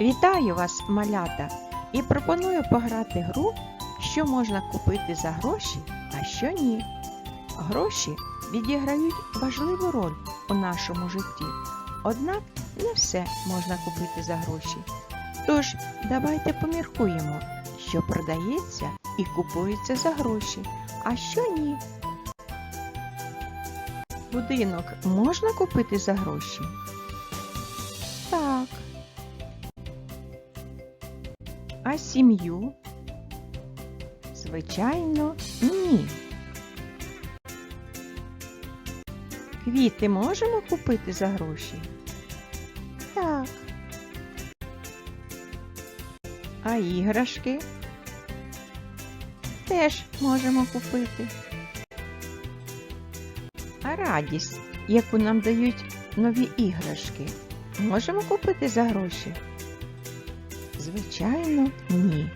Вітаю вас, малята, і пропоную пограти гру, що можна купити за гроші, а що ні. Гроші відіграють важливу роль у нашому житті, однак не все можна купити за гроші. Тож давайте поміркуємо, що продається і купується за гроші, а що ні. Будинок можна купити за гроші? А сім'ю? Звичайно, ні. Квіти можемо купити за гроші? Так. А іграшки? Теж можемо купити. А радість, яку нам дають нові іграшки, можемо купити за гроші? Звичайно, ні.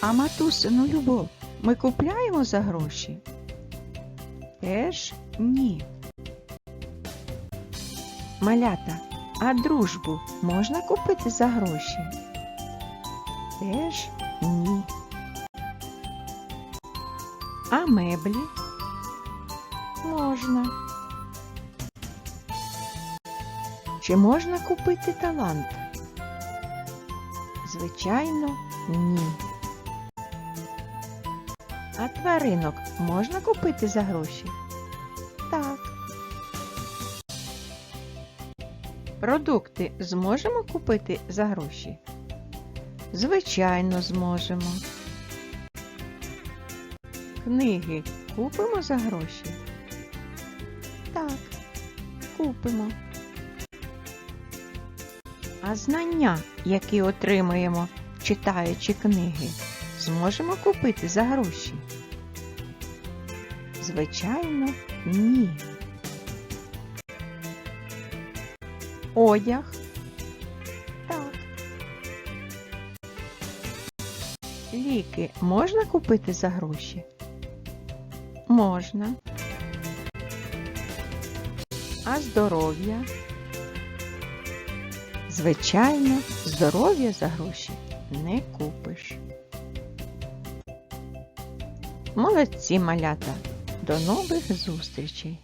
А матусину любов ми купляємо за гроші? Теж ні. Малята, а дружбу можна купити за гроші? Теж ні. А меблі? Можна. Чи можна купити талант? Звичайно, ні. А тваринок можна купити за гроші? Так. Продукти зможемо купити за гроші? Звичайно, зможемо. Книги купимо за гроші? Так, купимо. А знання, які отримуємо, читаючи книги, зможемо купити за гроші? Звичайно, ні. Одяг? Так. Ліки можна купити за гроші? Можна. А здоров'я? Звичайно, здоров'я за гроші не купиш. Молодці малята! До нових зустрічей!